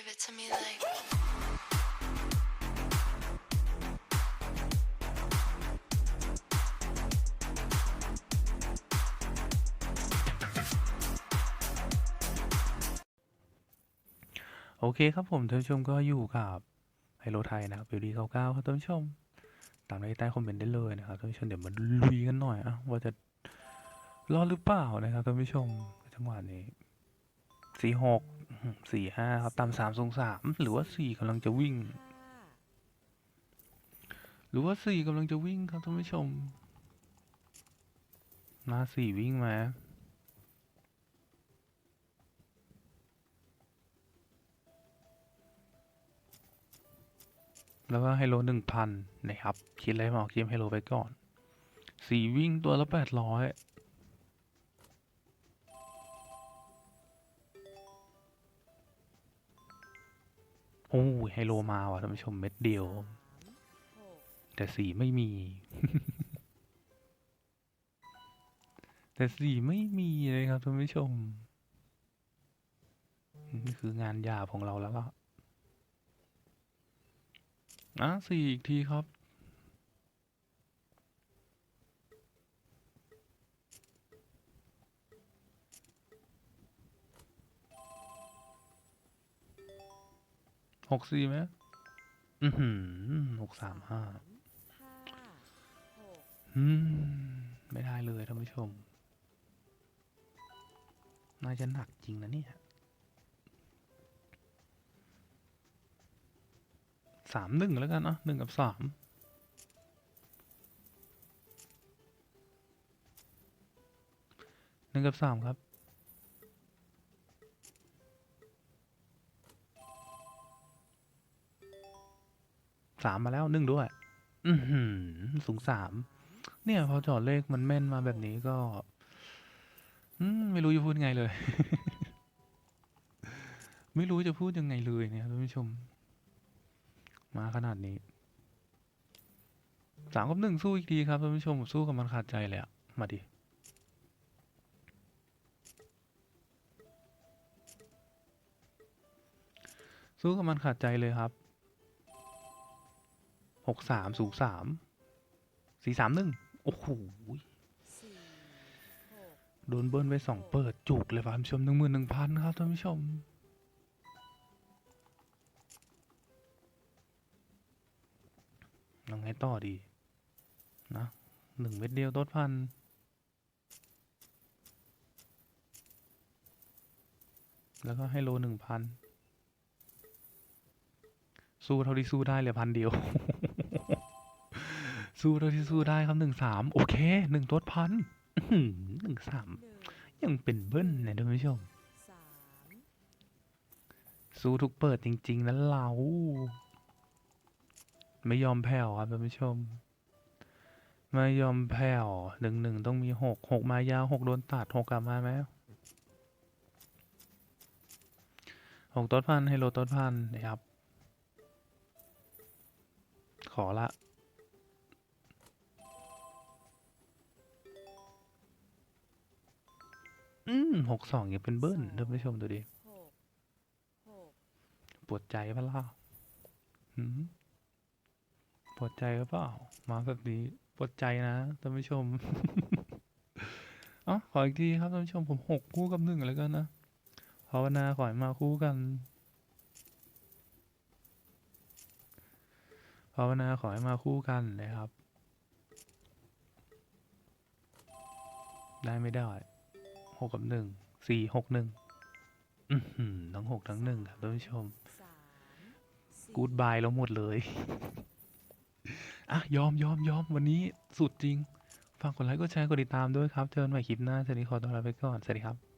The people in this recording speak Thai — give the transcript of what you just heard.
Give it to me like. โอเคครับผมท่านผู้ชมก็อยู่กับไฮโลไทยนะครับบิวดี้เก้าเก้าครับท่านผู้ชม ตามในใต้คอมเมนต์ได้เลยนะครับท่านผู้ชมเดี๋ยวมาลุยกันหน่อยอะว่าจะรอดหรือเปล่านะครับท่านผู้ชมจังหวะนี้สี่หก สี่ห้าครับตามสามทรงสามหรือว่าสี่กำลังจะวิ่ง หรือว่าสี่กำลังจะวิ่งครับท่านผู้ชม มาสี่วิ่งมาแล้วก็ไฮโลหนึ่งพันนะครับ คิดอะไรมาออกเกมไฮโลไปก่อน สี่วิ่งตัวละแปดร้อย โอ้ยไฮโลมาว่ะท่านผู้ชมเม็ดเดียว แต่สีไม่มี แต่สีไม่มีเลยครับท่านผู้ชมนี่คืองานหยาบของเราแล้วล่ะอะสี่อีกทีครับ หกสี่ไหมอือหือหกสามห้าอืม ไม่ได้เลยท่านผู้ชม น่าจะหนักจริงนะเนี่ยสามหนึ่งแล้วกันเอะหนึ่งกับสามหนึ่งกับสามครับ สามมาแล้วหนึ่งด้วย อืสูงสาม เนี่ย พอจอดเลขมันแม่นมาแบบนี้ก็ อืมไม่รู้จะพูดไงเลย ไม่รู้จะพูดยังไงเลยเนี่ยท่านผู้ชม มาขนาดนี้สามกับหนึ่งสู้อีกทีครับท่านผู้ชมสู้กับมันขาดใจเลยอะมาดิสู้กับมันขาดใจเลยครับ หกสามสูงสามสี่สามหนึ่งโอ้โหโดนเบิ้ลไปสองเปิดจุกเลยครับท่านผู้ชมหนึ่งหมื่นหนึ่งพันครับท่านผู้ชมยังไงต่อดี นะหนึ่งเม็ดเดียวต้นพันแล้วก็ให้โลหนึ่งพันสู้เท่าที่สู้ได้เลยพันเดียว สู้เท่าที่สู้ได้ครับหนึ่งสามโอเคหนึ่งต้นพันหนึ่งสามยังเป็นเบิ้ลนะท่านผู้ชม สู้ทุกเปิดจริงๆนะเรา ไม่ยอมแผ่วครับท่านผู้ชม ไม่ยอมแผ่วหนึ่งหนึ่งต้องมีหกหกมายาวหกโดนตัดหกกลับมาไหมหกต้นพันให้โลต้นพันนะครับ ขอละ อืมหกสองยังเป็นเบิ้ลท่านผู้ชมดูดิปวดใจปะล่ะหืมปวดใจหรือเปล่า มาแบบนี้ปวดใจนะท่านผู้ชม เอ๋อขออีกทีครับท่านผู้ชมผมหกคู่กับหนึ่งแล้วกันนะภาวนาขอให้มาคู่กันภาวนาขอให้มาคู่กันนะครับ ได้ไม่ได้ หกกับหนึ่งสี่หกหนึ่งทั้งหกทั้งหนึ่งครับท่านผู้ชม กูดบายแล้วหมดเลยอะยอมยอมยอมวันนี้สุดจริง ฝากกดไลค์กดแชร์กดติดตามด้วยครับ เจอกันใหม่คลิปหน้าสวัสดีขอตัวลาไปก่อน สวัสดีครับ